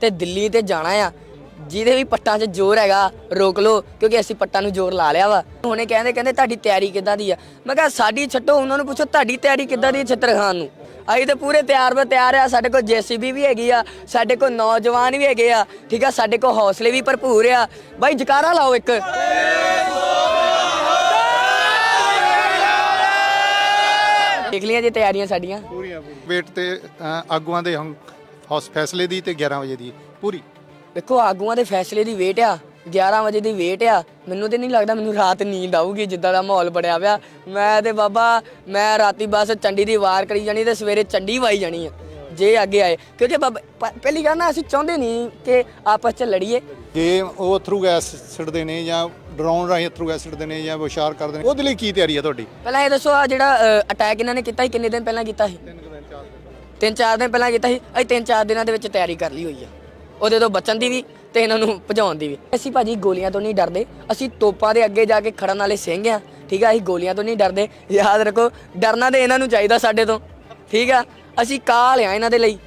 ਤੇ ਦਿੱਲੀ ਤੇ ਜਾਣਾ ਆ। ਜਿਹਦੇ ਵੀ ਪੱਟਾਂ 'ਚ ਜ਼ੋਰ ਹੈਗਾ ਰੋਕ ਲਓ ਕਿਉਂਕਿ ਅਸੀਂ ਪੱਟਾਂ ਨੂੰ ਜ਼ੋਰ ਲਾ ਲਿਆ ਵਾ। ਹੁਣੇ ਕਹਿੰਦੇ ਕਹਿੰਦੇ ਤੁਹਾਡੀ ਤਿਆਰੀ ਕਿੱਦਾਂ ਦੀ ਆ? ਮੈਂ ਕਿਹਾ ਸਾਡੀ ਛੱਡੋ ਉਹਨਾਂ ਨੂੰ ਪੁੱਛੋ ਤੁਹਾਡੀ ਤਿਆਰੀ ਕਿੱਦਾਂ ਦੀ ਹੈ ਖਾਨ ਨੂੰ। ਅਸੀਂ ਤੇ ਪੂਰੇ ਤਿਆਰ ਬਰ ਤਿਆਰ ਆ ਸਾਡੇ ਕੋਲ ਜੀਸੀਬੀ ਵੀ ਹੈਗੀ ਆ ਸਾਡੇ ਕੋਲ ਨੌਜਵਾਨ ਵੀ ਹੈਗੇ ਆ ਠੀਕ ਆ ਸਾਡੇ ਕੋਲ ਹੌਸਲੇ ਵੀ ਭਰਪੂਰ ਆ। ਬਾਈ ਜਕਾਰਾ ਲਾਓ ਇੱਕ। ਦੇਖ ਲਈਆਂ ਜੀ ਤਿਆਰੀਆਂ ਸਾਡੀਆਂ। ਪੂਰੀਆਂ ਵੇਟ ਤੇ ਅ, ਆਗੂਆਂ ਦੇ ਹੁਣ ਹੌਸ ਫੈਸਲੇ ਦੀ ਤੇ 11 ਵਜੇ ਦੀ ਪੂਰੀ। ਦੇਖੋ ਆਗੂਆਂ ਦੇ ਫੈਸਲੇ ਦੀ ਵੇਟ ਆ 11 ਵਜੇ ਦੀ ਵੇਟ ਆ। ਮੈਨੂੰ ਤੇ ਨਹੀਂ ਲੱਗਦਾ ਮੈਨੂੰ ਰਾਤ ਨੀਂਦ ਆਊਗੀ ਜਿੱਦਾਂ ਦਾ ਮਾਹੌਲ ਬਣਿਆ ਪਿਆ। ਮੈਂ ਤੇ ਬਾਬਾ ਮੈਂ ਰਾਤੀ ਬਸ ਚੰਡੀ ਦੀ ਵਾਰ ਕਰੀ ਜਾਣੀ ਤੇ ਸਵੇਰੇ ਚੰਡੀ ਵਾਈ ਜਾਣੀ ਆ ਜੇ ਅੱਗੇ ਆਏ। ਕਿਉਂਕਿ ਬਾਬਾ ਪਹਿਲੀ ਗੱਲ ਨਾ ਅਸੀਂ ਚਾਹੁੰਦੇ ਨਹੀਂ ਕਿ ਆਪਸ ਚ ਲੜੀਏ। ਜੇ ਉਹ ਅਥਰੂ ਗੈਸ ਛੱਡਦੇ ਨੇ ਜਾਂ ਡਰਾਉਣ ਰਾਹੀਂ ਅਥਰੂ ਗੈਸ ਛੱਡਦੇ ਨੇ ਜਾਂ ਵਿਸ਼ਾਰ ਕਰਦੇ ਨੇ ਉਹਦੇ ਲਈ ਕੀ ਤਿਆਰੀ ਹੈ ਤੁਹਾਡੀ? ਪਹਿਲਾਂ ਇਹ ਦੱਸੋ ਆ ਜਿਹੜਾ ਅਟੈਕ ਇਹਨਾਂ ਨੇ ਕੀਤਾ ਸੀ ਕਿੰਨੇ ਦਿਨ ਪਹਿਲਾਂ ਕੀਤਾ ਸੀ? ਤਿੰਨ ਚਾਰ ਦਿਨ ਪਹਿਲਾਂ ਕੀਤਾ ਸੀ, ਅਸੀਂ ਤਿੰਨ ਚਾਰ ਦਿਨਾਂ ਦੇ ਵਿੱਚ ਤਿਆਰੀ ਕਰ ਲਈ ਹੋਈ ਆ। ਉਹਦੇ ਤੋਂ ਬਚਣ ਦੀ ਵੀ ਤੇ ਇਹਨਾਂ ਨੂੰ ਭਜਾਉਣ ਦੀ ਵੀ। ਅਸੀਂ ਭਾਜੀ ਗੋਲੀਆਂ ਤੋਂ ਨਹੀਂ ਡਰਦੇ, ਅਸੀਂ ਤੋਪਾਂ ਦੇ ਅੱਗੇ ਜਾ ਕੇ ਖੜਨ ਵਾਲੇ ਸਿੰਘ ਆ, ਠੀਕ ਆ? ਅਸੀਂ ਗੋਲੀਆਂ ਤੋਂ ਨਹੀਂ ਡਰਦੇ, ਯਾਦ ਰੱਖੋ, ਡਰਨਾ ਤੇ ਇਹਨਾਂ ਨੂੰ ਚਾਹੀਦਾ ਸਾਡੇ ਤੋਂ, ਠੀਕ ਆ? ਅਸੀਂ ਕਾਲ ਆ ਇਹਨਾਂ ਦੇ ਲਈ,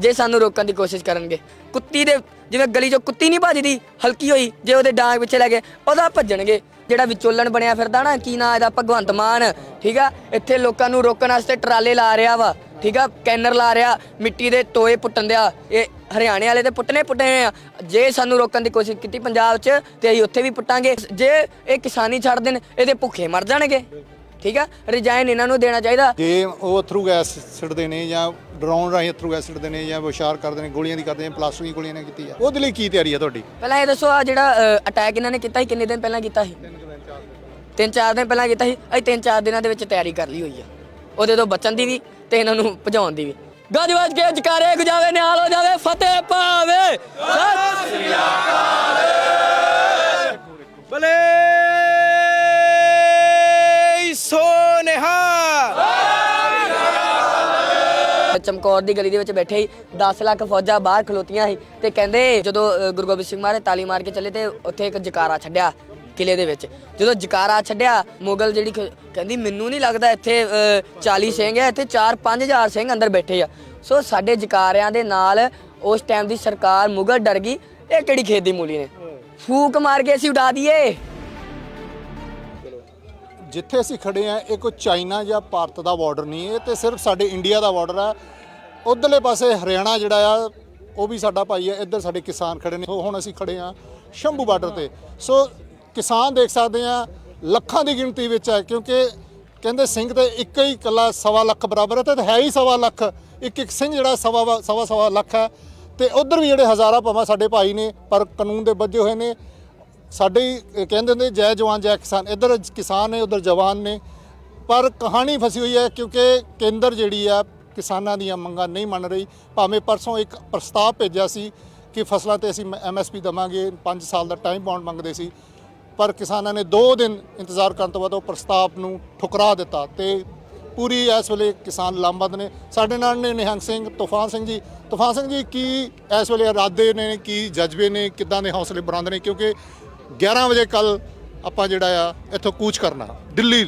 ਜੇ ਸਾਨੂੰ ਰੋਕਣ ਦੀ ਕੋਸ਼ਿਸ਼ ਕਰਨਗੇ। ਕੁੱਤੀ ਦੇ, ਜਿਵੇਂ ਗਲੀ 'ਚੋਂ ਕੁੱਤੀ ਨਹੀਂ ਭੱਜਦੀ, ਹਲਕੀ ਹੋਈ, ਜੇ ਉਹਦੇ ਡਾਂਗ ਪਿੱਛੇ ਲੈ ਗਏ ਉਹਦਾ ਭੱਜਣਗੇ। ਜਿਹੜਾ ਵਿਚੋਲਣ ਬਣਿਆ ਫਿਰਦਾ ਨਾ, ਕੀ ਨਾਂ ਇਹਦਾ? ਭਗਵੰਤ ਮਾਨ। ਠੀਕ ਆ? ਇੱਥੇ ਲੋਕਾਂ ਨੂੰ ਰੋਕਣ ਵਾਸਤੇ ਟਰਾਲੇ ਲਾ ਰਿਹਾ ਵਾ। ਠੀਕ ਆ? ਕੈਨਰ ਲਾ ਰਿਹਾ, ਮਿੱਟੀ ਦੇ ਤੋਏ ਪੁੱਟਣ ਦਿਆ। ਇਹ ਹਰਿਆਣੇ ਵਾਲੇ ਤੇ ਪੁੱਟਨੇ ਪੁੱਟੇ ਆ। ਜੇ ਸਾਨੂੰ ਰੋਕਣ ਦੀ ਕੋਸ਼ਿਸ਼ ਕੀਤੀ ਪੰਜਾਬ 'ਚ, ਤੇ ਅਸੀਂ ਉੱਥੇ ਵੀ ਪੁੱਟਾਂਗੇ। ਜੇ ਇਹ ਕਿਸਾਨੀ ਛੱਡ ਦੇਣ, ਇਹਦੇ ਭੁੱਖੇ ਮਰ ਜਾਣਗੇ। ਠੀਕ ਆ? ਰਿਜ਼ਾਈਨ ਇਹਨਾਂ ਨੂੰ ਦੇਣਾ ਚਾਹੀਦਾ। ਜੇ ਉਹ ਅਥਰੂ ਗੈਸ ਛੱਡਦੇ ਨੇ ਜਾਂ ਡਰਾਉਣ ਰਾਹੀਂ ਅਥਰੂ ਗੈਸ ਛੱਡਦੇ ਨੇ ਜਾਂ ਵਿਸ਼ਾਰ ਕਰਦੇ ਨੇ ਗੋਲੀਆਂ ਦੀ ਕਰਦੇ ਨੇ ਪਲਾਸਟਿਕ ਦੀਆਂ ਗੋਲੀਆਂ ਨੇ ਕੀਤੀ ਆ। ਉਹਦੇ ਲਈ ਕੀ ਤਿਆਰੀ ਹੈ ਤੁਹਾਡੀ? ਪਹਿਲਾਂ ਇਹ ਦੱਸੋ ਆ ਜਿਹੜਾ ਅਟੈਕ ਇਹਨਾਂ ਨੇ ਕੀਤਾ ਸੀ ਕਿੰਨੇ ਦਿਨ ਪਹਿਲਾਂ ਕੀਤਾ ਸੀ? ਤਿੰਨ ਚਾਰ ਦਿਨ ਪਹਿਲਾਂ। ਕੀਤਾ ਸੀ। ਅਸੀਂ ਤਿੰਨ ਚਾਰ ਦਿਨਾਂ ਦੇ ਵਿੱਚ ਤਿਆਰੀ ਕਰ ਲਈ ਹੋਈ ਆ। ਉਹਦੇ ਤੋਂ ਬਚਣ ਦੀ ਵੀ ਤੇ ਇਹਨਾਂ ਨੂੰ ਭਜਾਉਣ ਦੀ ਵੀ। ਗੱਜ ਵੱਜ ਕੇ ਜਕਾਰੇ ਗੁਜਾਵੇ ਨਿਹਾਲ ਹੋ ਜਾਵੇ ਫਤਿਹ ਪਾਵੇ ਸਤਿ ਸ੍ਰੀ ਬਲੇ ਚਮਕੌਰ ਦੀ ਗਲੀ ਦੇ ਵਿੱਚ ਬੈਠੇ ਹੀ 10 ਲੱਖ ਫੌਜਾਂ ਬਾਹਰ ਖਲੋਤੀਆਂ ਸੀ ਤੇ ਕਹਿੰਦੇ ਜਦੋਂ ਅ, ਗੁਰੂ ਗੋਬਿੰਦ ਸਿੰਘ ਮਹਾਰਾਜ ਤਾਲੀ ਮਾਰ ਕੇ ਚੱਲੇ ਤੇ ਉੱਥੇ ਇੱਕ ਜਕਾਰਾ ਛੱਡਿਆ ਕਿਲੇ ਦੇ ਵਿੱਚ। ਜਦੋਂ ਜਕਾਰਾ ਛੱਡਿਆ ਮੁਗਲ ਜਿਹੜੀ ਖ- ਕਹਿੰਦੀ ਮੈਨੂੰ ਨਹੀਂ ਲੱਗਦਾ ਇੱਥੇ ਅ, 40 ਸਿੰਘ ਹੈ ਇੱਥੇ 4-5000 ਸਿੰਘ ਅੰਦਰ ਬੈਠੇ ਆ। ਸੋ ਸਾਡੇ ਜਕਾਰਿਆਂ ਦੇ ਨਾਲ ਉਸ ਟਾਈਮ ਦੀ ਸਰਕਾਰ ਮੁਗਲ ਡਰ ਗਈ ਇਹ ਕਿਹੜੀ ਖੇਤ ਦੀ ਮੂਲੀ ਨੇ? ਫੂਕ ਮਾਰ ਕੇ ਅਸੀਂ ਉਡਾ ਦਈਏ। ਜਿੱਥੇ ਅਸੀਂ ਖੜੇ ਆ ਇਹ ਕੋਈ ਚਾਈਨਾ ਜਾਂ ਭਾਰਤ ਦਾ ਬਾਰਡਰ ਨਹੀਂ ਇਹ ਤੇ ਸਿਰਫ ਸਾਡੇ ਇੰਡੀਆ ਦਾ ਬਾਰਡਰ ਆ। ਉਧਰਲੇ ਪਾਸੇ ਹਰਿਆਣਾ ਜਿਹੜਾ ਆ, ਉਹ ਵੀ ਸਾਡਾ ਭਾਈ ਹੈ ਇੱਧਰ ਸਾਡੇ ਕਿਸਾਨ ਖੜੇ ਨੇ। ਸੋ ਹੁਣ ਅਸੀਂ ਖੜੇ ਆ ਸ਼ੰਭੂ ਬਾਰਡਰ ਤੇ। ਸੋ ਕਿਸਾਨ ਦੇਖ ਸਕਦੇ ਆ, ਲੱਖਾਂ ਦੀ ਗਿਣਤੀ ਵਿੱਚ ਹੈ, ਕਿਉਂਕਿ ਕਹਿੰਦੇ ਸਿੰਘ ਤੇ ਇੱਕ ਹੀ ਕੱਲਾ ਸਵਾ ਲੱਖ ਬਰਾਬਰ ਹੈ ਤੇ ਹੈ ਹੀ ਸਵਾ ਲੱਖ। ਇੱਕ ਇੱਕ ਸਿੰਘ ਜਿਹੜਾ ਸਵਾ ਵਾ- ਸਵਾ ਸਵਾ ਲੱਖ ਹੈ। ਤੇ ਉਧਰ ਵੀ ਜਿਹੜੇ ਹਜ਼ਾਰਾਂ ਭਾਵਾਂ ਸਾਡੇ ਭਾਈ ਨੇ, ਪਰ ਕਾਨੂੰਨ ਦੇ ਬੱਝੇ ਹੋਏ ਨੇ। ਸਾਡੇ ਹੀ ਕਹਿੰਦੇ ਹੁੰਦੇ ਜੈ ਜਵਾਨ, ਜੈ ਕਿਸਾਨ। ਇੱਧਰ ਕਿਸਾਨ ਨੇ, ਉਧਰ ਜਵਾਨ ਨੇ। ਪਰ ਕਹਾਣੀ ਫਸੀ ਹੋਈ ਹੈ, ਕਿਉਂਕਿ ਕੇਂਦਰ ਜਿਹੜੀ ਆ ਕਿਸਾਨਾਂ ਦੀਆਂ ਮੰਗਾਂ ਨਹੀਂ ਮੰਨ ਰਹੀ। ਭਾਵੇਂ ਪਰਸੋਂ ਇੱਕ ਪ੍ਰਸਤਾਵ ਭੇਜਿਆ ਸੀ ਕਿ ਫਸਲਾਂ ਤੇ ਅਸੀਂ ਐਮਐਸਪੀ ਦਵਾਂਗੇ 5 ਸਾਲ ਦਾ ਟਾਈਮ ਬਾਉਂਡ ਮੰਗਦੇ ਸੀ। ਪਰ ਕਿਸਾਨਾਂ ਨੇ 2 ਦਿਨ ਇੰਤਜ਼ਾਰ ਕਰਨ ਤੋਂ ਬਾਅਦ ਉਹ ਪ੍ਰਸਤਾਵ ਨੂੰ ਠੁਕਰਾ ਦਿੱਤਾ ਤੇ ਪੂਰੀ ਇਸ ਵੇਲੇ ਕਿਸਾਨ ਲਾਮਬੰਦ ਨੇ। ਸਾਡੇ ਨਾਲ ਨੇ ਨਿਹੰਗ ਸਿੰਘ, ਤੂਫਾਨ ਸਿੰਘ ਜੀ। ਤੂਫਾਨ ਸਿੰਘ ਜੀ, ਕੀ ਇਸ ਵੇਲੇ ਇਰਾਦੇ ਨੇ, ਕੀ ਜਜ਼ਬੇ ਨੇ, ਕਿੱਦਾਂ ਦੇ ਹੌਸਲੇ ਬੁਲੰਦ ਨੇ? ਕਿਉਂਕਿ 11 ਵਜੇ ਕੱਲ ਆਪਾਂ ਜਿਹੜਾ ਆ, ਇੱਥੋਂ ਕੂਚ ਕਰਨਾ। ਦਿੱਲੀ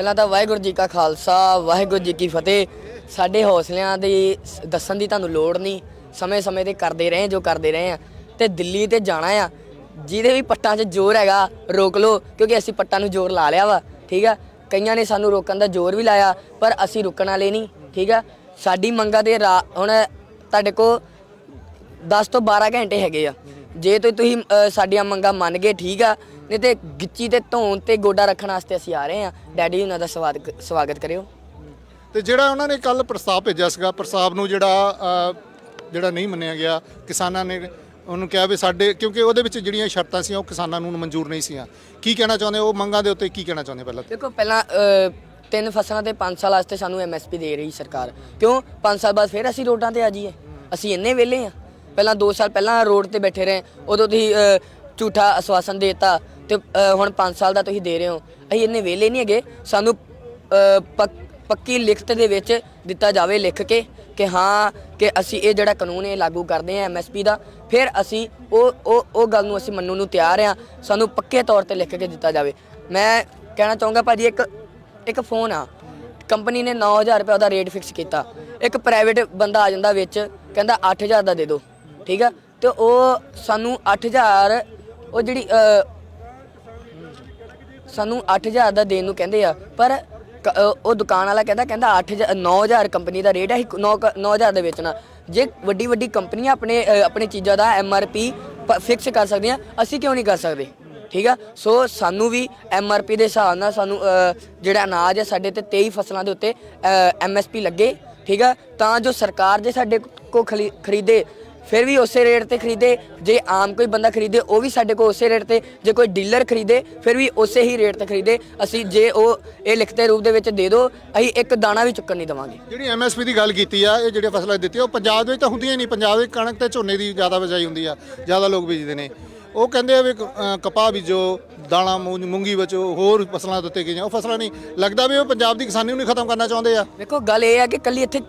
ਪਹਿਲਾਂ ਤਾਂ ਵਾਹਿਗੁਰੂ ਜੀ ਕਾ ਖਾਲਸਾ, ਵਾਹਿਗੁਰੂ ਜੀ ਕੀ ਫਤਿਹ। ਸਾਡੇ ਹੌਸਲਿਆਂ ਦੀ ਸ- ਦੱਸਣ ਦੀ ਤੁਹਾਨੂੰ ਲੋੜ ਨਹੀਂ। ਸਮੇਂ-ਸਮੇਂ ਤੇ ਕਰਦੇ ਰਹੇ, ਜੋ ਕਰਦੇ ਰਹੇ ਆ। ਤੇ ਦਿੱਲੀ ਤੇ ਜਾਣਾ ਆ। ਜਿਹਦੇ ਵੀ ਪੱਟਾਂ 'ਚ ਜ਼ੋਰ ਹੈਗਾ, ਰੋਕ ਲਓ, ਕਿਉਂਕਿ ਅਸੀਂ ਪੱਟਾਂ ਨੂੰ ਜ਼ੋਰ ਲਾ ਲਿਆ ਵਾ, ਠੀਕ ਆ? ਕਈਆਂ ਨੇ ਸਾਨੂੰ ਰੋਕਣ ਦਾ ਜ਼ੋਰ ਵੀ ਲਾਇਆ, ਪਰ ਅਸੀਂ ਰੁਕਣ ਵਾਲੇ ਨਹੀਂ, ਠੀਕ ਆ? ਸਾਡੀ ਮੰਗਾਂ 'ਤੇ ਰਾ- ਹੁਣ ਤੁਹਾਡੇ ਕੋ 10 ਤੋਂ 12 ਘੰਟੇ ਹੈਗੇ ਆ। ਜੇ ਤੇ ਤੁਸੀਂ ਸਾਡੀਆਂ ਮੰਗਾਂ ਮੰਨ ਗਏ, ਠੀਕ ਆ? ਨਹੀਂ ਤੇ ਗਿੱਚੀ ਤੇ ਧੌਣ ਤੇ ਗੋਡਾ ਰੱਖਣ ਵਾਸਤੇ ਅਸੀਂ ਆ ਰਹੇ ਆ ਡੈਡੀ ਉਹਨਾਂ ਦਾ ਸਵਾਗਤ ਸਵਾਗਤ ਕਰਿਓ। ਤੇ ਜਿਹੜਾ ਉਹਨਾਂ ਨੇ ਕੱਲ ਪ੍ਰਸਤਾਵ ਭੇਜਿਆ ਸੀਗਾ ਪ੍ਰਸਤਾਵ ਨੂੰ ਜਿਹੜਾ ਅ, ਜਿਹੜਾ ਨਹੀਂ ਮੰਨਿਆ ਗਿਆ ਕਿਸਾਨਾਂ ਨੇ ਉਹਨੂੰ ਕਿਹਾ ਵੀ ਸਾਡੇ ਕਿਉਂਕਿ ਉਹਦੇ ਵਿੱਚ ਜਿਹੜੀਆਂ ਸ਼ਰਤਾਂ ਸੀ ਉਹ ਕਿਸਾਨਾਂ ਨੂੰ ਮਨਜ਼ੂਰ ਨਹੀਂ ਸੀਆਂ। ਕੀ ਕਹਿਣਾ ਚਾਹੁੰਦੇ ਉਹ ਮੰਗਾਂ ਦੇ ਉੱਤੇ ਕੀ ਕਹਿਣਾ ਚਾਹੁੰਦੇ ਪਹਿਲਾਂ? ਦੇਖੋ ਪਹਿਲਾਂ ਅ, ਤਿੰਨ ਫਸਲਾਂ ਤੇ 5 ਸਾਲ ਵਾਸਤੇ ਸਾਨੂੰ ਐਮਐਸਪੀ ਦੇ ਰਹੀ ਸਰਕਾਰ। ਕਿਉਂ? 5 ਸਾਲ ਬਾਅਦ ਫਿਰ ਅਸੀਂ ਰੋਡਾਂ ਤੇ ਆ ਜਾਈਏ। ਅਸੀਂ ਇੰਨੇ ਵਿਹਲੇ ਆ ਪਹਿਲਾਂ 2 ਸਾਲ ਪਹਿਲਾਂ ਰੋਡ ਤੇ ਬੈਠੇ ਰਹੇ। ਉਦੋਂ ਤੁਸੀਂ ਅ, ਝੂਠਾ ਆਸਵਾਸਨ ਦੇਤਾ। ਤੇ ਅ, ਹੁਣ 5 ਸਾਲ ਦਾ ਤੁਸੀਂ ਦੇ ਰਹੇ ਹੋ। ਅਸੀਂ ਇੰਨੇ ਵਿਹਲੇ ਨਹੀਂ ਹੈਗੇ। ਸਾਨੂੰ ਅ, ਪੱਕ- ਪੱਕੀ ਲਿਖਤ ਦੇ ਵਿੱਚ ਦਿੱਤਾ ਜਾਵੇ ਲਿਖ ਕੇ ਕਿ ਹਾਂ ਕਿ ਅਸੀਂ ਇਹ ਜਿਹੜਾ ਕਾਨੂੰਨ ਹੈ ਲਾਗੂ ਕਰਦੇ ਹਾਂ ਐਮਐਸਪੀ ਦਾ ਫਿਰ ਅਸੀਂ ਉਹ ਉਹ ਉਹ ਗੱਲ ਨੂੰ ਅਸੀਂ ਮੰਨਣ ਨੂੰ ਤਿਆਰ ਆ ਸਾਨੂੰ ਪੱਕੇ ਤੌਰ ਤੇ ਲਿਖ ਕੇ ਦਿੱਤਾ ਜਾਵੇ। ਮੈਂ ਕਹਿਣਾ ਚਾਹੂੰਗਾ ਭਾਜੀ ਇੱਕ ਇੱਕ ਫੋਨ ਆ। ਕੰਪਨੀ ਨੇ 9000 ਰੁਪਏ ਉਹਦਾ ਰੇਟ ਫਿਕਸ ਕੀਤਾ। ਇੱਕ ਪ੍ਰਾਈਵੇਟ ਬੰਦਾ ਆ ਜਾਂਦਾ ਵਿੱਚ ਕਹਿੰਦਾ 8000 ਦਾ ਦੇ ਦਿਓ। ਠੀਕ ਆ? ਤੇ ਉਹ ਸਾਨੂੰ 8000 ਉਹ ਜਿਹੜੀ ਅ, ਸਾਨੂੰ 8000 ਦਾ ਦੇਣ ਨੂੰ ਕਹਿੰਦੇ ਆ ਪਰ ਕ- ਅ, ਉਹ ਦੁਕਾਨ ਵਾਲਾ ਕਹਿੰਦਾ ਕਹਿੰਦਾ 8000 9000 ਕੰਪਨੀ ਦਾ ਰੇਟ ਹੈ 9000 ਦੇ ਵੇਚਣਾ ਜੇ ਵੱਡੀ ਵੱਡੀ ਕੰਪਨੀਆਂ ਆਪਣੇ ਅ, ਆਪਣੇ ਚੀਜ਼ਾਂ ਦਾ ਐਮਆਰਪੀ ਫਿਕਸ ਕਰ ਸਕਦੀਆਂ ਅਸੀਂ ਕਿਉਂ ਨਹੀਂ ਕਰ ਸਕਦੇ? ਠੀਕ ਆ? ਸੋ ਸਾਨੂੰ ਵੀ ਐੱਮ ਆਰ ਪੀ ਦੇ ਹਿਸਾਬ ਨਾਲ ਸਾਨੂੰ ਅ, ਜਿਹੜਾ ਅਨਾਜ ਹੈ ਸਾਡੇ ਤੇ 23 ਫਸਲਾਂ ਦੇ ਉੱਤੇ ਐਮਐਸਪੀ ਲੱਗੇ ਠੀਕ ਆ? ਤਾਂ ਜੋ ਸਰਕਾਰ ਜੇ ਸਾਡੇ ਕੋ ਖਲੀ- ਖਰੀਦੇ ਫਿਰ ਵੀ ਉਸੇ ਰੇਟ ਤੇ ਖਰੀਦੇ। ਜੇ ਆਮ ਕੋਈ ਬੰਦਾ ਖਰੀਦੇ ਉਹ ਵੀ ਸਾਡੇ ਕੋਲ ਉਸੇ ਰੇਟ ਤੇ। ਜੇ ਕੋਈ ਡੀਲਰ ਖਰੀਦੇ ਫਿਰ ਵੀ ਉਸੇ ਹੀ ਰੇਟ ਤੇ ਖਰੀਦੇ। ਅਸੀਂ ਜੇ ਉਹ ਇਹ ਲਿਖਤੇ ਰੂਪ ਦੇ ਵਿੱਚ ਦੇ ਦਿਓ ਅਸੀਂ ਇੱਕ ਦਾਣਾ ਵੀ ਚੁੱਕਣ ਨਹੀਂ ਦਵਾਂਗੇ। ਜਿਹੜੀ ਐਮਐਸਪੀ ਦੀ ਗੱਲ ਕੀਤੀ ਆ ਇਹ ਜਿਹੜੀਆਂ ਫਸਲਾਂ ਦਿੱਤੀਆਂ ਉਹ ਪੰਜਾਬ ਦੇ ਵਿੱਚ ਤਾਂ ਹੁੰਦੀਆਂ ਹੀ ਨਹੀਂ। ਪੰਜਾਬ ਵਿੱਚ ਕਣਕ ਤੇ ਝੋਨੇ ਦੀ ਜ਼ਿਆਦਾ ਬਜਾਈ ਹੁੰਦੀ ਆ ਜ਼ਿਆਦਾ ਲੋਕ ਬੀਜਦੇ ਨੇ। ਉਹ ਕਹਿੰਦੇ ਆ ਵੀ ਅ, ਕਪਾਹ ਬੀਜੋ ਦਾਣਾ ਮੂੰਗ- ਮੂੰਗੀ ਬਚੋ ਹੋਰ ਫਸਲਾਂ ਦੇ ਉੱਤੇ ਗਈਆਂ। ਉਹ ਫਸਲਾਂ ਨਹੀਂ। ਲੱਗਦਾ ਵੀ ਉਹ ਪੰਜਾਬ ਦੀ ਕਿਸਾਨੀ ਨੂੰ ਨਹੀਂ ਖਤਮ ਕਰਨਾ ਚਾਹੁੰਦੇ ਆ। ਵੇਖੋ ਗੱਲ ਇਹ ਆ ਕਿ ਕੱਲੀ ਇੱਥੇ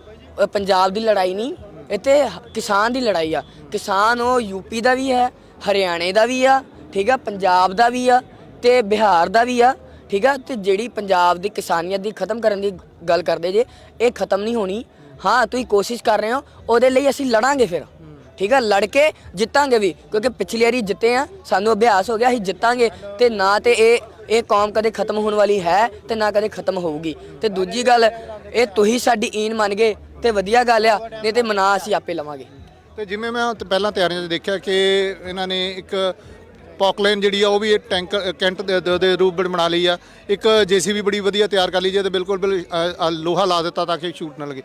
ਅ, ਪੰਜਾਬ ਦੀ ਲੜਾਈ ਨਹੀਂ। ਇੱਥੇ ਕਿਸਾਨ ਦੀ ਲੜਾਈ ਆ। ਕਿਸਾਨ ਉਹ ਯੂਪੀ ਦਾ ਵੀ ਹੈ, ਹਰਿਆਣੇ ਦਾ ਵੀ ਆ, ਠੀਕ ਆ, ਪੰਜਾਬ ਦਾ ਵੀ ਆ ਤੇ ਬਿਹਾਰ ਦਾ ਵੀ ਆ, ਠੀਕ ਆ, ਤੇ ਜਿਹੜੀ ਪੰਜਾਬ ਦੀ ਕਿਸਾਨੀਅਤ ਦੀ ਖਤਮ ਕਰਨ ਦੀ ਗੱਲ ਕਰਦੇ ਜੇ, ਇਹ ਖਤਮ ਨਹੀਂ ਹੋਣੀ। ਹਾਂ, ਤੁਸੀਂ ਕੋਸ਼ਿਸ਼ ਕਰ ਰਹੇ ਹੋ, ਉਹਦੇ ਲਈ ਅਸੀਂ ਲੜਾਂਗੇ ਫਿਰ, ਠੀਕ ਆ, ਲੜ ਕੇ ਜਿੱਤਾਂਗੇ ਵੀ, ਕਿਉਂਕਿ ਪਿਛਲੀ ਵਾਰੀ ਜਿੱਤੇ ਆ, ਸਾਨੂੰ ਅਭਿਆਸ ਹੋ ਗਿਆ, ਅਸੀਂ ਜਿੱਤਾਂਗੇ ਤੇ ਨਾ ਤੇ ਇਹ ਇਹ ਕੌਮ ਕਦੇ ਖਤਮ ਹੋਣ ਵਾਲੀ ਹੈ ਤੇ ਨਾ ਕਦੇ ਖਤਮ ਹੋਊਗੀ। ਤੇ ਦੂਜੀ ਗੱਲ, ਇਹ ਤੁਸੀਂ ਸਾਡੀ ਈਨ ਮੰਨ ਗਏ ਤੇ ਵਧੀਆ ਗੱਲ ਆ ਨਹੀਂ ਤੇ ਮਨਾ ਅਸੀਂ ਆਪੇ ਲਵਾਂਗੇ। ਤੇ ਜਿਵੇਂ ਮੈਂ ਤੇ ਪਹਿਲਾਂ ਤਿਆਰੀਆਂ 'ਚ ਦੇਖਿਆ ਕਿ ਇਹਨਾਂ ਨੇ ਇੱਕ ਪੌਕਲੇਨ ਜਿਹੜੀ ਆ ਉਹ ਵੀ ਇਹ ਟੈਂਕ ਕੈਂਟ ਦੇ- ਦੇ ਦੇ ਰੂਪ ਵਿੱਚ ਬਣਾ ਲਈ ਆ। ਇੱਕ ਜੀਸੀਬੀ ਬੜੀ ਵਧੀਆ ਤਿਆਰ ਕਰ ਲਈ ਜੇ ਤੇ ਬਿਲਕੁਲ ਬਿਲ ਅ, ਅ, ਲੋਹਾ ਲਾ ਦਿੱਤਾ ਤਾਂ ਕਿ ਸ਼ੂਟ ਨਾ ਲੱਗੇ।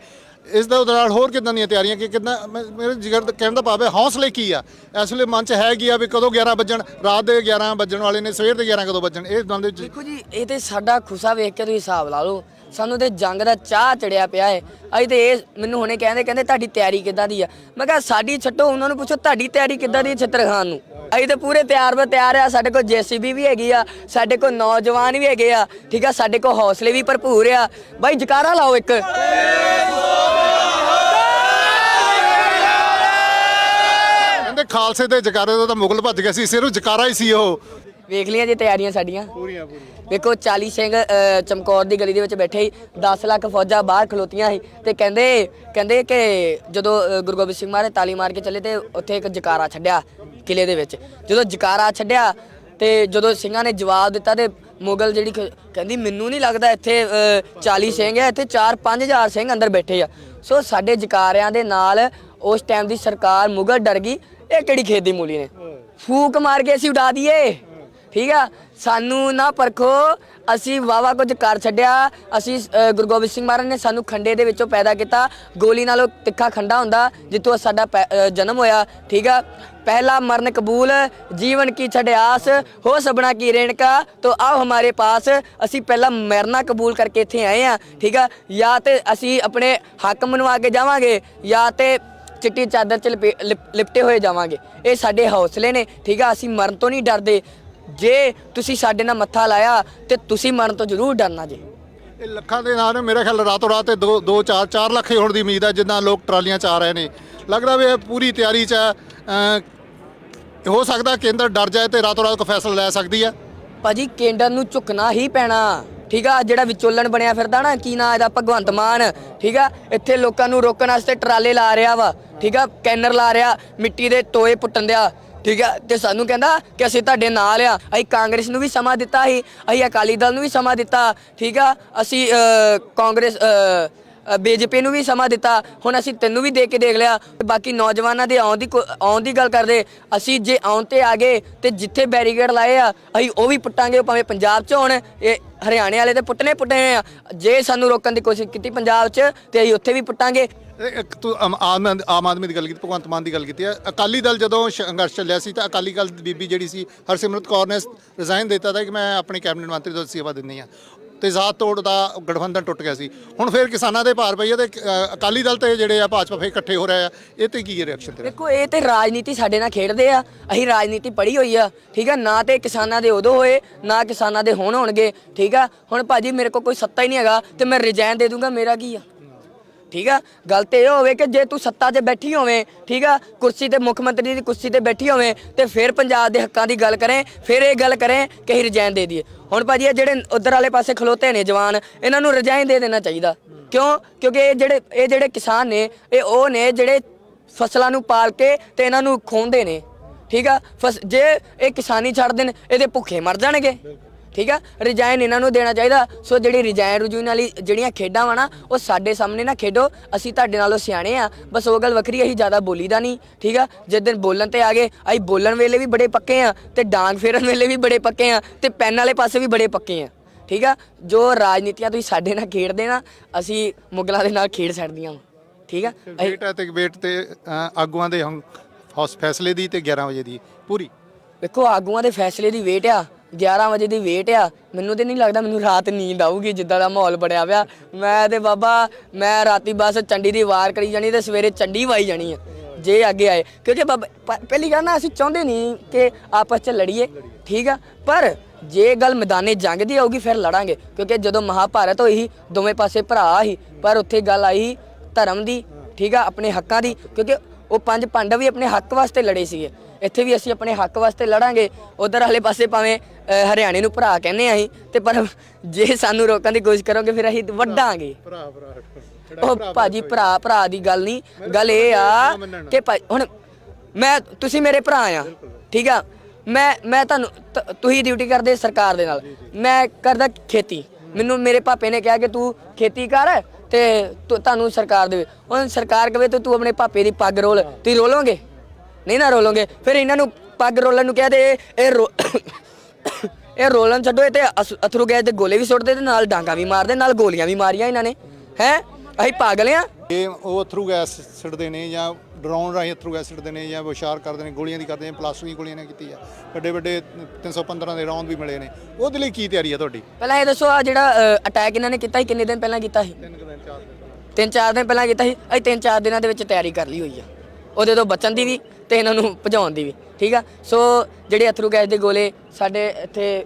ਇਸ ਦਾ ਉਦਾਹਰਣ ਹੋਰ ਕਿਦਾਂ ਦੀਆਂ ਤਿਆਰੀਆਂ ਕਿ ਕਿਦਾਂ ਮੇਰੇ ਜਿਗਰ ਦਾ ਕਹਿਣ ਦਾ ਭਾਵ ਹੈ ਹੌਸਲੇ ਕੀ ਆ? ਇਸ ਵੇਲੇ ਮਨ 'ਚ ਹੈ ਕੀ ਆ ਵੀ ਕਦੋਂ 11 ਵੱਜਣ? ਰਾਤ ਦੇ 11 ਵੱਜਣ ਵਾਲੇ ਨੇ ਸਵੇਰ ਦੇ 11 ਕਦੋਂ ਵੱਜਣ? ਇਹ ਦੰਦ ਵਿੱਚ ਦੇਖੋ ਜੀ ਇਹ ਤੇ ਸਾਡਾ ਖੁਸਾ ਵੇਖ ਕੇ ਤੁਸੀਂ ਹਿਸਾਬ ਲਾ ਲਓ। ਸਾਨੂੰ ਤੇ ਜੰਗ ਦਾ ਚਾਹ ਚੜਿਆ ਪਿਆ ਏ। ਅਸੀਂ ਤੇ ਇਹ ਮੈਨੂੰ ਹੁਣੇ ਕਹਿੰਦੇ ਕਹਿੰਦੇ ਤੁਹਾਡੀ ਤਿਆਰੀ ਕਿੱਦਾਂ ਦੀ ਆ? ਮੈਂ ਕਿਹਾ, ਸਾਡੀ ਛੱਡੋ, ਉਹਨਾਂ ਨੂੰ ਪੁੱਛੋ ਤੁਹਾਡੀ ਤਿਆਰੀ ਕਿੱਦਾਂ ਦੀ ਹੈ ਖਾਨ ਨੂੰ। ਅਸੀਂ ਤੇ ਪੂਰੇ ਤਿਆਰ ਬਰ ਤਿਆਰ ਆ, ਸਾਡੇ ਕੋਲ ਜੀਸੀਬੀ ਵੀ ਹੈਗੀ ਆ, ਸਾਡੇ ਕੋਲ ਨੌਜਵਾਨ ਵੀ ਹੈਗੇ ਆ, ਠੀਕ ਆ, ਸਾਡੇ ਕੋਲ ਹੌਸਲੇ ਵੀ ਭਰਪੂਰ ਆ। ਬਾਈ, ਜਕਾਰਾ ਲਾਓ ਇੱਕ। ਕਹਿੰਦੇ ਖਾਲਸੇ ਦੇ ਜਕਾਰੇ ਤੋਂ ਤਾਂ ਮੁਗਲ ਭੱਜ ਗਏ ਸੀ, ਸਿਰਫ ਜਕਾਰਾ ਹੀ ਸੀ ਉਹ। ਵੇਖ ਲਈਆਂ ਜੀ ਤਿਆਰੀਆਂ ਸਾਡੀਆਂ। ਪੂਰੀਆਂ ਪੂਰੀਆਂ। ਵੇਖੋ 40 ਸਿੰਘ ਅ, ਚਮਕੌਰ ਦੀ ਗਲੀ ਦੇ ਵਿੱਚ ਬੈਠੇ ਸੀ। 10 ਲੱਖ ਫੌਜਾਂ ਬਾਹਰ ਖਲੋਤੀਆਂ ਸੀ। ਤੇ ਕਹਿੰਦੇ ਕਹਿੰਦੇ ਕਿ ਜਦੋਂ ਅ, ਗੁਰੂ ਗੋਬਿੰਦ ਸਿੰਘ ਮਹਾਰਾਜ ਤਾਲੀ ਮਾਰ ਕੇ ਚੱਲੇ ਤੇ ਉੱਥੇ ਇੱਕ ਜਕਾਰਾ ਛੱਡਿਆ ਕਿਲੇ ਦੇ ਵਿੱਚ। ਜਦੋਂ ਜਕਾਰਾ ਛੱਡਿਆ ਤੇ ਜਦੋਂ ਸਿੰਘਾਂ ਨੇ ਜਵਾਬ ਦਿੱਤਾ ਤੇ ਮੁਗਲ ਜਿਹੜੀ ਕਹਿੰਦੀ ਮੈਨੂੰ ਨਹੀਂ ਲੱਗਦਾ ਇੱਥੇ ਅ, 40 ਸਿੰਘ ਹੈ ਇੱਥੇ 4-5000 ਸਿੰਘ ਅੰਦਰ ਬੈਠੇ ਆ। ਸੋ ਸਾਡੇ ਜਕਾਰਿਆਂ ਦੇ ਨਾਲ ਉਸ ਟਾਈਮ ਦੀ ਸਰਕਾਰ ਮੁਗਲ ਡਰ ਗਈ। ਇਹ ਕਿਹੜੀ ਖੇਤ ਦੀ ਮੂਲੀ ਨੇ? ਫੂਕ ਮਾਰ ਕੇ ਅਸੀਂ ਉਡਾ ਦਈਏ। ਠੀਕ ਆ? ਸਾਨੂੰ ਨਾ ਪਰਖੋ ਅਸੀਂ ਵਾਵਾ ਕੁਝ ਕਰ ਛੱਡਿਆ। ਅਸੀਂ ਅ, ਗੁਰੂ ਗੋਬਿੰਦ ਸਿੰਘ ਮਹਾਰਾਜ ਨੇ ਸਾਨੂੰ ਖੰਡੇ ਦੇ ਵਿੱਚੋਂ ਪੈਦਾ ਕੀਤਾ। ਗੋਲੀ ਨਾਲੋਂ ਤਿੱਖਾ ਖੰਡਾ ਹੁੰਦਾ ਜਿੱਥੋਂ ਸਾਡਾ ਪੈ- ਅ, ਜਨਮ ਹੋਇਆ ਠੀਕ ਆ? ਪਹਿਲਾ ਮਰਨ ਕਬੂਲ ਜੀਵਨ ਕੀ ਛੜਿਆਸ ਹੋ ਸਬਣਾ ਕੀ ਰੇਣਕਾ ਤੋ ਆਓ ਹਮਾਰੇ ਪਾਸ। ਅਸੀਂ ਪਹਿਲਾਂ ਮਰਨਾ ਕਬੂਲ ਕਰਕੇ ਇੱਥੇ ਆਏ ਆ ਠੀਕ ਆ? ਜਾਂ ਤੇ ਅਸੀਂ ਆਪਣੇ ਹੱਕ ਮਨਵਾ ਕੇ ਜਾਵਾਂਗੇ ਜਾਂ ਤੇ ਚਿੱਟੀ ਚਾਦਰ ਚ ਲਿਪੇ ਲਿਪ- ਲਿਪਟੇ ਹੋਏ ਜਾਵਾਂਗੇ। ਇਹ ਸਾਡੇ ਹੌਸਲੇ ਨੇ ਠੀਕ ਆ? ਅਸੀਂ ਮਰਨ ਤੋਂ ਨਹੀਂ ਡਰਦੇ। ਜੇ ਤੁਸੀਂ ਸਾਡੇ ਨਾਲ ਮੱਥਾ ਲਾਇਆ ਤੇ ਤੁਸੀਂ ਮਰਨ ਤੋਂ ਜ਼ਰੂਰ ਡਰਨਾ ਜੀ। ਇਹ ਲੱਖਾਂ ਦੇ ਨਾਲ ਮੇਰੇ ਖਿਆਲ ਰਾਤੋਂ ਰਾਤ 2 2 4 4 ਲੱਖ ਹੀ ਹੋਣ ਦੀ ਉਮੀਦ ਹੈ ਜਿੱਦਾਂ ਲੋਕ ਟਰਾਲੀਆਂ ਚ ਆ ਰਹੇ ਨੇ। ਲੱਗਦਾ ਵੀ ਇਹ ਪੂਰੀ ਤਿਆਰੀ ਚ ਹੈ। ਅਮ ਹੋ ਸਕਦਾ ਕੇਂਦਰ ਡਰ ਜਾਏ ਤੇ ਰਾਤੋਂ ਰਾਤ ਕੋਈ ਫੈਸਲਾ ਲੈ ਸਕਦੀ ਹੈ ਭਾਜੀ ਕੇਂਦਰ ਨੂੰ ਝੁਕਣਾ ਹੀ ਪੈਣਾ। ਠੀਕ ਆ ਜਿਹੜਾ ਵਿਚੋਲਣ ਬਣਿਆ ਫਿਰਦਾ ਨਾ ਕੀ ਨਾਂ ਇਹਦਾ ਭਗਵੰਤ ਮਾਨ। ਠੀਕ ਆ ਇੱਥੇ ਲੋਕਾਂ ਨੂੰ ਰੋਕਣ ਵਾਸਤੇ ਟਰਾਲੇ ਲਾ ਰਿਹਾ ਵਾ। ਠੀਕ ਆ ਕੈਨਰ ਲਾ ਰਿਹਾ ਮਿੱਟੀ ਦੇ ਟੋਏ ਪੁੱਟਣ ਦਿਆ। ਠੀਕ ਆ ਤੇ ਸਾਨੂੰ ਕਹਿੰਦਾ ਕਿ ਅਸੀਂ ਤੁਹਾਡੇ ਨਾਲ ਆ। ਅਸੀਂ ਕਾਂਗਰਸ ਨੂੰ ਵੀ ਸਮਾਂ ਦਿੱਤਾ ਸੀ। ਅਸੀਂ ਅਕਾਲੀ ਦਲ ਨੂੰ ਵੀ ਸਮਾਂ ਦਿੱਤਾ। ਠੀਕ ਆ? ਅਸੀਂ ਅਹ, ਕਾਂਗਰਸ ਅਹ, ਬੀਜੇਪੀ ਨੂੰ ਵੀ ਸਮਾਂ ਦਿੱਤਾ। ਹੁਣ ਅਸੀਂ ਤੈਨੂੰ ਵੀ ਦੇ ਕੇ ਦੇਖ ਲਿਆ। ਬਾਕੀ ਨੌਜਵਾਨਾਂ ਦੇ ਆਉਣ ਦੀ ਕੋ- ਆਉਣ ਦੀ ਗੱਲ ਕਰਦੇ। ਅਸੀਂ ਜੇ ਆਉਣ ਤੇ ਆ ਗਏ ਤੇ ਜਿੱਥੇ ਬੈਰੀਕੇਡ ਲਾਏ ਆ ਅਸੀਂ ਉਹ ਵੀ ਪੁੱਟਾਂਗੇ। ਭਾਵੇਂ ਪੰਜਾਬ 'ਚ ਹੋਣ ਇਹ ਹਰਿਆਣੇ ਵਾਲੇ ਤੇ ਪੁੱਟਨੇ ਪੁੱਟਣੇ ਆ। ਜੇ ਸਾਨੂੰ ਰੋਕਣ ਦੀ ਕੋਸ਼ਿਸ਼ ਕੀਤੀ ਪੰਜਾਬ 'ਚ ਤੇ ਅਸੀਂ ਉੱਥੇ ਵੀ ਪੁੱਟਾਂਗੇ। ਇੱਕ ਤੂੰ ਆਮ ਆਮ- ਆਮ ਆਦਮੀ ਦੀ ਗੱਲ ਕੀਤੀ ਭਗਵੰਤ ਮਾਨ ਦੀ ਗੱਲ ਕੀਤੀ ਹੈ। ਅਕਾਲੀ ਦਲ ਜਦੋਂ ਸੰਘਰਸ਼ ਚੱਲਿਆ ਸੀ ਤਾਂ ਅਕਾਲੀ ਦਲ ਦੀ ਬੀਬੀ ਜਿਹੜੀ ਸੀ ਹਰਸਿਮਰਤ ਕੌਰ ਨੇ ਰਿਜ਼ਾਈਨ ਦਿੱਤਾ ਤਾਂ ਕਿ ਮੈਂ ਆਪਣੇ ਕੈਬਨਿਟ ਮੰਤਰੀ ਤੋਂ ਸੇਵਾ ਦਿੰਦੀ ਆ ਤੇ ਜ਼ਾਤ ਤੋੜ ਦਾ ਗਠਬੰਧਨ ਟੁੱਟ ਗਿਆ ਸੀ। ਹੁਣ ਫਿਰ ਕਿਸਾਨਾਂ ਦੇ ਭਾਰ ਪਈ ਹੈ ਤੇ ਅ, ਅਕਾਲੀ ਦਲ ਤੇ ਜਿਹੜੇ ਆ ਭਾਜਪਾ ਫੇਰ ਇਕੱਠੇ ਹੋ ਰਹੇ ਆ। ਇਹ ਤੇ ਕੀ ਰਿਐਕਸ਼ਨ ਤੇਰਾ? ਦੇਖੋ ਇਹ ਤੇ ਰਾਜਨੀਤੀ ਸਾਡੇ ਨਾਲ ਖੇਡਦੇ ਆ। ਅਸੀਂ ਰਾਜਨੀਤੀ ਪੜ੍ਹੀ ਹੋਈ ਆ ਠੀਕ ਆ? ਨਾ ਤੇ ਕਿਸਾਨਾਂ ਦੇ ਉਦੋਂ ਹੋਏ ਨਾ ਕਿਸਾਨਾਂ ਦੇ ਹੁਣ ਹੋਣਗੇ ਠੀਕ ਆ? ਹੁਣ ਭਾਜੀ ਮੇਰੇ ਕੋਲ ਕੋਈ ਸੱਤਾ ਹੀ ਨਹੀਂ ਹੈਗਾ ਤੇ ਮੈਂ ਰਿਜ਼ਾਈਨ ਦੇ ਦੂੰਗਾ ਮੇਰਾ ਕੀ ਆ? ਠੀਕ ਆ? ਗੱਲ ਤੇ ਇਹ ਹੋਵੇ ਕਿ ਜੇ ਤੂੰ ਸੱਤਾ 'ਤੇ ਬੈਠੀ ਹੋਵੇਂ, ਠੀਕ ਆ? ਕੁਰਸੀ ਤੇ ਮੁੱਖ ਮੰਤਰੀ ਦੀ ਕੁਰਸੀ ਤੇ ਬੈਠੀ ਹੋਵੇਂ ਤੇ ਫਿਰ ਪੰਜਾਬ ਦੇ ਹੱਕਾਂ ਦੀ ਗੱਲ ਕਰੇ, ਫਿਰ ਇਹ ਗੱਲ ਕਰੇ ਕਿ ਅਸੀਂ ਰਿਜ਼ਾਈਨ ਦੇ ਦਈਏ। ਹੁਣ ਭਾਜੀ ਇਹ ਜਿਹੜੇ ਉਧਰ ਵਾਲੇ ਪਾਸੇ ਖਲੋਤੇ ਨੇ ਜਵਾਨ, ਇਹਨਾਂ ਨੂੰ ਰਿਜ਼ਾਈਨ ਦੇ ਦੇਣਾ ਚਾਹੀਦਾ। ਕਿਉਂ? ਕਿਉਂਕਿ ਇਹ ਜਿਹੜੇ ਇਹ ਜਿਹੜੇ ਕਿਸਾਨ ਨੇ, ਇਹ ਉਹ ਨੇ ਜਿਹੜੇ ਫਸਲਾਂ ਨੂੰ ਪਾਲ ਕੇ ਤੇ ਇਹਨਾਂ ਨੂੰ ਖੋਹਦੇ ਨੇ। ਠੀਕ ਆ? ਫਸ, ਜੇ ਇਹ ਕਿਸਾਨੀ ਛੱਡ ਦੇਣ, ਇਹਦੇ ਭੁੱਖੇ ਮਰ ਜਾਣਗੇ। ਠੀਕ ਆ? ਰਿਜ਼ਾਈਨ ਇਹਨਾਂ ਨੂੰ ਦੇਣਾ ਚਾਹੀਦਾ। ਸੋ ਜਿਹੜੀ ਰਿਜ਼ਾਈਨ ਰਜੂਨ ਵਾਲੀ ਜਿਹੜੀਆਂ ਖੇਡਾਂ ਵਾ ਨਾ ਉਹ ਸਾਡੇ ਸਾਹਮਣੇ ਨਾ ਖੇਡੋ। ਅਸੀਂ ਤੁਹਾਡੇ ਨਾਲੋਂ ਸਿਆਣੇ ਆ। ਬਸ ਉਹ ਗੱਲ ਵੱਖਰੀ ਅਸੀਂ ਜ਼ਿਆਦਾ ਬੋਲੀਦਾ ਨਹੀਂ ਠੀਕ ਆ? ਜਿਸ ਦਿਨ ਬੋਲਣ ਤੇ ਆ ਗਏ ਅਸੀਂ ਬੋਲਣ ਵੇਲੇ ਵੀ ਬੜੇ ਪੱਕੇ ਆ ਤੇ ਡਾਂਗ ਫੇਰਨ ਵੇਲੇ ਵੀ ਬੜੇ ਪੱਕੇ ਆ ਤੇ ਪੈਨ ਵਾਲੇ ਪਾਸੇ ਵੀ ਬੜੇ ਪੱਕੇ ਆ ਠੀਕ ਆ? ਜੋ ਰਾਜਨੀਤੀਆਂ ਤੁਸੀਂ ਸਾਡੇ ਨਾਲ ਖੇਡਦੇ ਨਾ ਅਸੀਂ ਮੁਗਲਾਂ ਦੇ ਨਾਲ ਖੇਡ ਛੱਡਦੀਆਂ ਵਾਂ। ਠੀਕ ਆ? ਅਸੀਂ- ਵੇਟ ਹੈ ਤੇ ਵੇਟ ਤੇ ਅ, ਆਗੂਆਂ ਦੇ ਹੰ- ਹੌਸ ਫੈਸਲੇ ਦੀ ਤੇ 11 ਵਜੇ ਦੀ ਪੂਰੀ। ਵੇਖੋ ਆਗੂਆਂ ਦੇ ਫੈਸਲੇ ਦੀ ਵੇਟ ਆ। 11 ਵਜੇ ਦੀ ਵੇਟ ਆ। ਮੈਨੂੰ ਤੇ ਨਹੀਂ ਲੱਗਦਾ ਮੈਨੂੰ ਰਾਤ ਨੀਂਦ ਆਊਗੀ ਜਿੱਦਾਂ ਦਾ ਮਾਹੌਲ ਬਣਿਆ ਪਿਆ। ਮੈਂ ਤੇ ਬਾਬਾ, ਮੈਂ ਰਾਤੀ ਬਸ ਚੰਡੀ ਦੀ ਵਾਰ ਕਰੀ ਜਾਣੀ ਤੇ ਸਵੇਰੇ ਚੰਡੀ ਵਾਈ ਜਾਣੀ ਆ, ਜੇ ਅੱਗੇ ਆਏ। ਕਿਉਂਕਿ ਬਾਬਾ, ਪ- ਪਹਿਲੀ ਗੱਲ ਨਾ ਅਸੀਂ ਚਾਹੁੰਦੇ ਨਹੀਂ ਕਿ ਆਪਸ ਚ ਲੜੀਏ, ਠੀਕ ਆ? ਪਰ ਜੇ ਗੱਲ ਮੈਦਾਨੇ ਜੰਗ ਦੀ ਆਊਗੀ, ਫਿਰ ਲੜਾਂਗੇ। ਕਿਉਂਕਿ ਜਦੋਂ ਮਹਾਭਾਰਤ ਹੋਈ ਸੀ, ਦੋਵੇਂ ਪਾਸੇ ਭਰਾ ਸੀ, ਪਰ ਉੱਥੇ ਗੱਲ ਆਈ ਧਰਮ ਦੀ, ਠੀਕ ਆ? ਆਪਣੇ ਹੱਕਾਂ ਦੀ। ਕਿਉਂਕਿ ਉਹ ਪੰਜ ਪਾਂਡਵ ਵੀ ਆਪਣੇ ਹੱਕ ਵਾਸਤੇ ਲੜੇ ਸੀਗੇ। ਇੱਥੇ ਵੀ ਅਸੀਂ ਆਪਣੇ ਹੱਕ ਵਾਸਤੇ ਲੜਾਂਗੇ ਉਧਰ ਵਾਲੇ ਪਾਸੇ ਭਾਵੇਂ ਅ, ਹਰਿਆਣੇ ਨੂੰ ਭਰਾ ਕਹਿੰਦੇ ਆ ਅਸੀਂ ਤੇ ਪਰ ਜੇ ਸਾਨੂੰ ਰੋਕਣ ਦੀ ਕੋਸ਼ਿਸ਼ ਕਰੋਗੇ ਫਿਰ ਅਸੀਂ ਵੱਡਾਂਗੇ। ਭਰਾ ਭਰਾ ਉਹ ਭਾਜੀ ਭਰਾ ਭਰਾ ਦੀ ਗੱਲ ਨਹੀਂ ਗੱਲ ਇਹ ਆ ਕਿ ਭਾਈ ਹੁਣ ਮੈਂ ਤੁਸੀਂ ਮੇਰੇ ਭਰਾ ਆ ਠੀਕ ਆ? ਮੈਂ ਮੈਂ ਤੁਹਾਨੂੰ ਤ- ਤੁਸੀਂ ਡਿਊਟੀ ਕਰਦੇ ਸਰਕਾਰ ਦੇ ਨਾਲ। ਮੈਂ ਕਰਦਾ ਖੇਤੀ। ਮੈਨੂੰ ਮੇਰੇ ਪਾਪੇ ਨੇ ਕਿਹਾ ਕਿ ਤੂੰ ਖੇਤੀ ਕਰ ਤੇ ਤੁ- ਤੁਹਾਨੂੰ ਸਰਕਾਰ ਦੇਵੇ ਹੁਣ ਸਰਕਾਰ ਕਵੇ ਤੇ ਤੂੰ ਆਪਣੇ ਪਾਪੇ ਦੀ ਪੱਗ ਰੋਲ ਤੁਸੀਂ ਰੋਲੋਗੇ? ਨਹੀਂ ਨਾ ਰੋਲੋਗੇ। ਫਿਰ ਇਹਨਾਂ ਨੂੰ ਪੱਗ ਰੋਲਣ ਨੂੰ ਕਹਿ ਦੇ ਇਹ ਰੋ- ਇਹ ਰੋਲਣ ਛੱਡੋ ਇਹ ਤੇ ਅਥਰੂ ਗੈਸ ਦੇ ਗੋਲੇ ਵੀ ਸੁੱਟਦੇ ਤੇ ਨਾਲ ਡਾਂਗਾ ਵੀ ਮਾਰਦੇ ਨਾਲ ਗੋਲੀਆਂ ਵੀ ਮਾਰੀਆਂ ਇਹਨਾਂ ਨੇ। ਹੈ? ਅਸੀਂ ਪਾਗਲ ਆ ਇਹ ਉਹ ਅਥਰੂ ਗੈਸ ਸਿੱਟਦੇ ਨੇ ਜਾਂ ਡਰਾਉਣ ਰਾਹੀਂ ਅਥਰੂ ਗੈਸ ਸਿੱਟਦੇ ਨੇ ਜਾਂ ਵਿਸ਼ਾਰ ਕਰਦੇ ਨੇ ਗੋਲੀਆਂ ਦੀ ਕਰਦੇ ਨੇ ਪਲਾਸਟਿਕ ਦੀਆਂ ਗੋਲੀਆਂ ਨੇ ਕੀਤੀ ਆ। ਵੱਡੇ ਵੱਡੇ 315 ਦੇ ਰੌਂਦ ਵੀ ਮਿਲੇ ਨੇ। ਉਹਦੇ ਲਈ ਕੀ ਤਿਆਰੀ ਆ ਤੁਹਾਡੀ? ਪਹਿਲਾਂ ਇਹ ਦੱਸੋ ਆ ਜਿਹੜਾ ਅਟੈਕ ਇਹਨਾਂ ਨੇ ਕੀਤਾ ਸੀ ਕਿੰਨੇ ਦਿਨ ਪਹਿਲਾਂ ਕੀਤਾ ਸੀ? ਤਿੰਨ ਦਿਨ ਚਾਰ ਦਿਨ ਤਿੰਨ ਚਾਰ ਦਿਨ ਪਹਿਲਾਂ ਕੀਤਾ ਸੀ। ਅਸੀਂ ਤਿੰਨ ਚਾਰ ਦਿਨਾਂ ਦੇ ਵਿੱਚ ਤਿਆਰੀ ਕਰ ਲਈ ਹੋਈ ਆ। ਉਹਦੇ ਤੋਂ ਬਚਣ ਦੀ ਵੀ ਤੇ ਇਹਨਾਂ ਨੂੰ ਭਜਾਉਣ ਦੀ ਵੀ ਠੀਕ ਆ? ਸੋ ਜਿਹੜੇ ਅਥਰੂ ਗੈਸ ਦੇ ਗੋਲੇ ਸਾਡੇ ਇੱਥੇ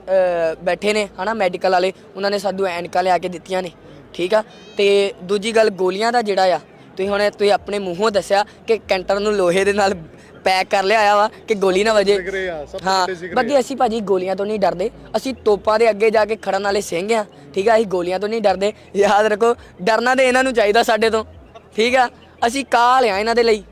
ਬੈਠੇ ਨੇ ਹਨਾ ਮੈਡੀਕਲ ਵਾਲੇ ਉਹਨਾਂ ਨੇ ਸਾਨੂੰ ਐਨਕਾਂ ਲਿਆ ਕੇ ਦਿੱਤੀਆਂ ਨੇ ਠੀਕ ਆ? ਤੇ ਦੂਜੀ ਗੱਲ ਗੋਲੀਆਂ ਦਾ ਜਿਹੜਾ ਆ ਤੁਸੀਂ ਹੁਣ ਤੁਸੀਂ ਆਪਣੇ ਮੂੰਹੋਂ ਦੱਸਿਆ ਕਿ ਕੈਂਟਰ ਨੂੰ ਲੋਹੇ ਦੇ ਨਾਲ ਪੈਕ ਕਰ ਲਿਆ ਵਾ ਕਿ ਗੋਲੀ ਨਾ ਵਜੇ। ਹਾਂ ਬਾਕੀ ਅਸੀਂ ਭਾਜੀ ਗੋਲੀਆਂ ਤੋਂ ਨਹੀਂ ਡਰਦੇ ਅਸੀਂ ਤੋਪਾਂ ਦੇ ਅੱਗੇ ਜਾ ਕੇ ਖੜਨ ਵਾਲੇ ਸਿੰਘ ਆ ਠੀਕ ਆ? ਅਸੀਂ ਗੋਲੀਆਂ ਤੋਂ ਨਹੀਂ ਡਰਦੇ ਯਾਦ ਰੱਖੋ ਡਰਨਾ ਤੇ ਇਹਨਾਂ ਨੂੰ ਚਾਹੀਦਾ ਸਾਡੇ ਤੋਂ ਠੀਕ ਆ? ਅਸੀਂ ਕਾਲ ਆ ਇਹਨਾਂ ਦੇ ਲਈ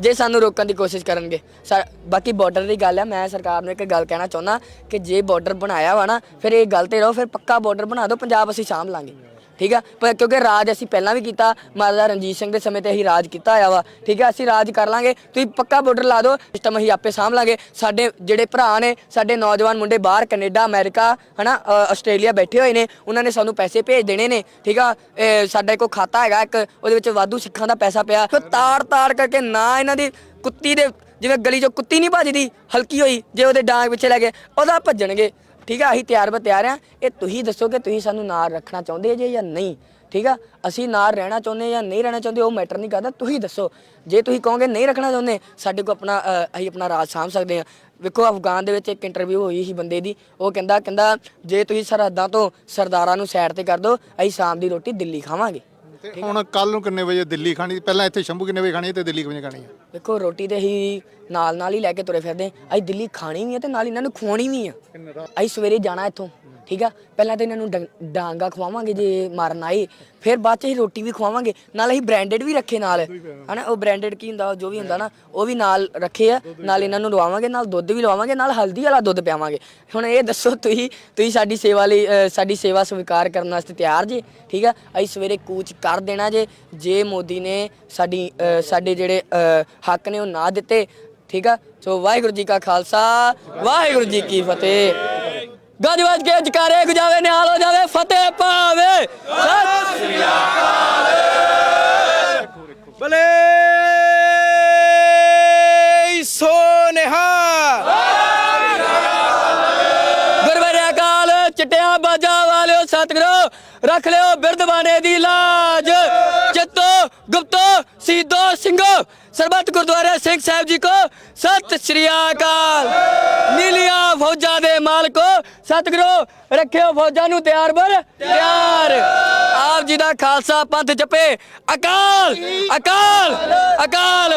ਜੇ ਸਾਨੂੰ ਰੋਕਣ ਦੀ ਕੋਸ਼ਿਸ਼ ਕਰਨਗੇ। ਸਾ- ਬਾਕੀ ਬਾਰਡਰ ਦੀ ਗੱਲ ਹੈ ਮੈਂ ਸਰਕਾਰ ਨੂੰ ਇੱਕ ਗੱਲ ਕਹਿਣਾ ਚਾਹੁੰਦਾ ਕਿ ਜੇ ਬਾਰਡਰ ਬਣਾਇਆ ਵਾ ਨਾ, ਫਿਰ ਇਹ ਗੱਲ ਤੇ ਰਹੋ, ਫਿਰ ਪੱਕਾ ਬਾਰਡਰ ਬਣਾ ਦਿਓ, ਪੰਜਾਬ ਅਸੀਂ ਸਾਂਭ ਲਾਂਗੇ। ਠੀਕ ਆ? ਪਰ ਕਿਉਂਕਿ ਰਾਜ ਅਸੀਂ ਪਹਿਲਾਂ ਵੀ ਕੀਤਾ ਮਹਾਰਾਜਾ ਰਣਜੀਤ ਸਿੰਘ ਦੇ ਸਮੇਂ ਤੇ ਅਸੀਂ ਰਾਜ ਕੀਤਾ ਹੋਇਆ ਵਾ ਠੀਕ ਆ? ਅਸੀਂ ਰਾਜ ਕਰ ਲਾਂਗੇ। ਤੁਸੀਂ ਪੱਕਾ ਬਾਰਡਰ ਲਾ ਦਿਓ ਸਿਸਟਮ ਅਸੀਂ ਆਪੇ ਸਾਂਭ ਲਾਂਗੇ। ਸਾਡੇ ਜਿਹੜੇ ਭਰਾ ਨੇ ਸਾਡੇ ਨੌਜਵਾਨ ਮੁੰਡੇ ਬਾਹਰ ਕੈਨੇਡਾ ਅਮਰੀਕਾ ਹਨਾ ਅ, ਆਸਟ੍ਰੇਲੀਆ ਬੈਠੇ ਹੋਏ ਨੇ ਉਹਨਾਂ ਨੇ ਸਾਨੂੰ ਪੈਸੇ ਭੇਜ ਦੇਣੇ ਨੇ ਠੀਕ ਆ? ਇਹ ਸਾਡਾ ਕੋਈ ਖਾਤਾ ਹੈਗਾ ਇੱਕ ਉਹਦੇ ਵਿੱਚ ਵਾਧੂ ਸਿੱਖਾਂ ਦਾ ਪੈਸਾ ਪਿਆ। ਤਾੜ ਤਾੜ ਕਰਕੇ ਨਾ ਇਹਨਾਂ ਦੀ ਕੁੱਤੀ ਦੇ ਜਿਵੇਂ ਗਲੀ 'ਚੋਂ ਕੁੱਤੀ ਨਹੀਂ ਭੱਜਦੀ ਹਲਕੀ ਹੋਈ ਜੇ ਉਹਦੇ ਡਾਂਗ ਪਿੱਛੇ ਲੈ ਗਏ ਉਹਦਾ ਭੱਜਣਗੇ। ਠੀਕ ਆ ਅਸੀਂ ਤਿਆਰ ਬਰ ਤਿਆਰ ਆ। ਇਹ ਤੁਸੀਂ ਦੱਸੋ ਕਿ ਤੁਸੀਂ ਸਾਨੂੰ ਨਾਲ ਰੱਖਣਾ ਚਾਹੁੰਦੇ ਜੇ ਜਾਂ ਨਹੀਂ ਠੀਕ ਆ? ਅਸੀਂ ਨਾਲ ਰਹਿਣਾ ਚਾਹੁੰਦੇ ਜਾਂ ਨਹੀਂ ਰਹਿਣਾ ਚਾਹੁੰਦੇ ਉਹ ਮੈਟਰ ਨਹੀਂ ਕਰਦਾ। ਤੁਸੀਂ ਦੱਸੋ। ਜੇ ਤੁਸੀਂ ਕਹੋਗੇ ਨਹੀਂ ਰੱਖਣਾ ਚਾਹੁੰਦੇ ਸਾਡੇ ਕੋਲ ਆਪਣਾ ਅ, ਅਸੀਂ ਆਪਣਾ ਰਾਜ ਸਾਂਭ ਸਕਦੇ ਆ। ਵੇਖੋ ਅਫਗਾਨ ਦੇ ਵਿੱਚ ਇੱਕ ਇੰਟਰਵਿਊ ਹੋਈ ਸੀ ਬੰਦੇ ਦੀ। ਉਹ ਕਹਿੰਦਾ ਕਹਿੰਦਾ ਜੇ ਤੁਸੀਂ ਸਰਹੱਦਾਂ ਤੋਂ ਸਰਦਾਰਾਂ ਨੂੰ ਸਾਈਡ ਤੇ ਕਰ ਦਿਓ ਅਸੀਂ ਸ਼ਾਮ ਦੀ ਰੋਟੀ ਦਿੱਲੀ ਖਾਵਾਂਗੇ। ਤੇ ਹੁਣ ਕੱਲ ਨੂੰ ਕਿੰਨੇ ਵਜੇ ਦਿੱਲੀ ਖਾਣੀ? ਪਹਿਲਾਂ ਇੱਥੇ ਸ਼ੰਭੂ ਕਿੰਨੇ ਵਜੇ ਖਾਣੀ ਹੈ ਤੇ ਦਿੱਲੀ ਕਿੰਨੇ ਖਾਣੀ ਹੈ? ਵੇਖੋ ਰੋਟੀ ਤੇ ਹੀ ਨਾਲ ਨਾਲ ਹੀ ਲੈ ਕੇ ਤੁਰੇ ਫਿਰਦੇ ਅਸੀਂ ਦਿੱਲੀ ਖਾਣੀ ਵੀ ਹੈ ਤੇ ਨਾਲ ਇਹਨਾਂ ਨੂੰ ਖਵਾਉਣੀ ਵੀ ਆ ਅਸੀਂ ਸਵੇਰੇ ਜਾਣਾ ਇੱਥੋਂ। ਠੀਕ ਆ? ਪਹਿਲਾਂ ਤਾਂ ਇਹਨਾਂ ਨੂੰ ਡੰ- ਡਾਂਗਾ ਖਵਾਵਾਂਗੇ ਜੇ ਮਾਰਨ ਆਏ। ਫਿਰ ਬਾਅਦ ਚ ਅਸੀਂ ਰੋਟੀ ਵੀ ਖਵਾਵਾਂਗੇ। ਨਾਲ ਅਸੀਂ ਬ੍ਰਾਂਡਡ ਵੀ ਰੱਖੇ ਨਾਲ। ਹਨਾ? ਉਹ ਬ੍ਰਾਂਡਡ ਕੀ ਹੁੰਦਾ ਜੋ ਵੀ ਹੁੰਦਾ ਨਾ ਉਹ ਵੀ ਨਾਲ ਰੱਖੇ ਆ। ਨਾਲ ਇਹਨਾਂ ਨੂੰ ਲਵਾਵਾਂਗੇ ਨਾਲ ਦੁੱਧ ਵੀ ਲਵਾਵਾਂਗੇ ਨਾਲ ਹਲਦੀ ਵਾਲਾ ਦੁੱਧ ਪਿਆਵਾਂਗੇ। ਹੁਣ ਇਹ ਦੱਸੋ ਤੁਸੀਂ ਤੁਸੀਂ ਸਾਡੀ ਸੇਵਾ ਲਈ ਅ, ਸਾਡੀ ਸੇਵਾ ਸਵੀਕਾਰ ਕਰਨ ਵਾਸਤੇ ਤਿਆਰ ਜੇ? ਠੀਕ ਆ? ਅਸੀਂ ਸਵੇਰੇ ਕੂਚ ਕਰ ਦੇਣਾ ਜੇ। ਜੇ ਮੋਦੀ ਨੇ ਸਾਡੀ ਅ, ਸਾਡੇ ਜਿਹੜੇ ਅ, ਹੱਕ ਨੇ ਉਹ ਨਾ ਦਿੱਤੇ। ਠੀਕ ਆ? ਸੋ ਵਾਹਿਗੁਰੂ ਜੀ ਕਾ ਖਾਲਸਾ ਵਾਹਿਗੁਰੂ ਜੀ ਕੀ ਫਤਿਹ। ਗੱਜ ਵੱਜ ਕੇ ਜਕਾਰੇ ਗੁਜਾਵੇ ਨਿਹਾਲ ਹੋ ਜਾਵੇ ਫਤਿਹ ਪਾਵੇ ਸਤਿ ਸ੍ਰੀ ਬਲੇ ਸੋਨੇਹਾ ਗੁਰਬਰੇ ਅਕਾਲ ਚਿੱਟਿਆਂ ਬਾਜਾ ਵਾਲਿਓ ਸਤਿਗੁਰੂ ਰੱਖ ਲਿਓ ਬਿਰਦਵਾਨੇ ਦੀ ਲਾਜ। ਚਿੱਤੋ ਗੁਪਤੋ ਸੀਦੋ ਸਿੰਘੋ ਸਰਬੱਤ ਗੁਰਦੁਆਰੇ ਸਿੰਘ ਸਾਹਿਬ ਜੀ ਕੋ, ਸਤਿ ਸ੍ਰੀ ਅਕਾਲ। ਨੀਲੀਆਂ ਫੌਜਾਂ ਦੇ ਮਾਲਕੋ, ਸਤਿਗੁਰੂ, ਰੱਖਿਓ ਫੌਜਾਂ ਨੂੰ ਤਿਆਰ ਬਰ। ਤਿਆਰ। ਆਪ ਜੀ ਦਾ ਖਾਲਸਾ ਪੰਥ ਜਪੇ। ਅਕਾਲ ਅਕਾਲ ਅਕਾਲ।